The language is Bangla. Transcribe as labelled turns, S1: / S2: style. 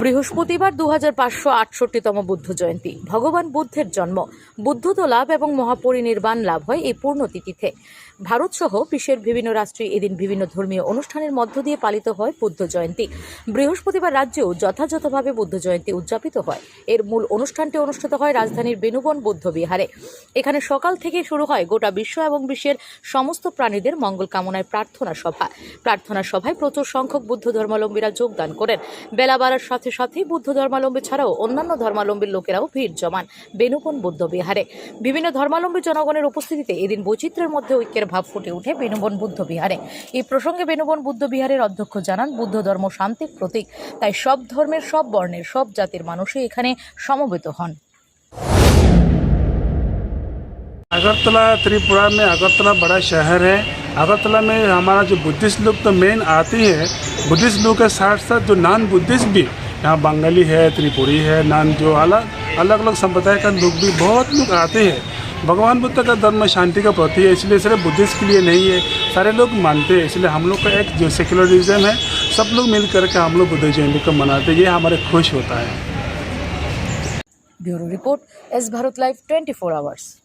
S1: বৃহস্পতিবার দু হাজার পাঁচশো আটষট্টিতম বুদ্ধ জয়ন্তী। ভগবান বুদ্ধের জন্ম। বুদ্ধত লাভ এবং মহাপরিনির্বাণ লাভ হয় এই পূর্ণতিথিতে। ভারতসহ বিশ্বের বিভিন্ন রাষ্ট্রে এদিন বিভিন্ন ধর্মীয় অনুষ্ঠানের মধ্য দিয়ে পালিত হয় বুদ্ধ জয়ন্তী। বৃহস্পতিবার রাজ্যেও যথাযথভাবে বুদ্ধ জয়ন্তী উদযাপিত হয়। এর মূল অনুষ্ঠানটি অনুষ্ঠিত হয় রাজধানীর বেনুবন বুদ্ধ বিহারে। এখানে সকাল থেকে শুরু হয় গোটা বিশ্ব এবং বিশ্বের সমস্ত প্রাণীদের মঙ্গল কামনায় প্রার্থনা সভা। প্রার্থনা সভায় প্রচুর সংখ্যক বুদ্ধ ধর্মাবলম্বীরা যোগদান করেন। বেলা বাড়ার সাথে সাথেই বুদ্ধ ধর্মাবলম্বী ছাড়াও অন্যান্য ধর্মাবলম্বীর লোকেরাও ভিড় জমান বেনুবন বুদ্ধ বিহারে বিভিন্ন ধর্মাবলম্বী জনগণের উপস্থিতিতে এদিন বৈচিত্র্যের মধ্যে ঐক্যের ভাব ফুটে ওঠে বেনুবন বুদ্ধ বিহারে এই প্রসঙ্গে বেনুবন বুদ্ধ বিহারের অধ্যক্ষ জানান বুদ্ধ ধর্ম শান্তির প্রতীক তাই সব ধর্মের সব বর্ণের সব জাতির মানুষই এখানে সমবেত হন
S2: अगरतला त्रिपुरा में अगरतला बड़ा शहर है अगरतला में हमारा जो बुद्धिस्ट लोग तो मेन आते ही है बुद्धिस्ट लोग के साथ साथ जो नॉन बुद्धिस्ट भी यहाँ बंगाली है, त्रिपुरी है नान जो अलग अलग अलग संप्रदाय का लोग भी, बहुत लोग आते हैं। भगवान बुद्ध का धर्म शांति का प्रति है, इसलिए सिर्फ़ बुद्धिस्ट के लिए नहीं है, सारे लोग मानते हैं। इसलिए हम लोग का एक जो सेकुलरिज्म है, सब लोग मिल करके हम लोग बुद्ध जयंती को मनाते हैं, ये हमारे खुश होता है।
S1: Bureau report, S Bharat live 24 hours.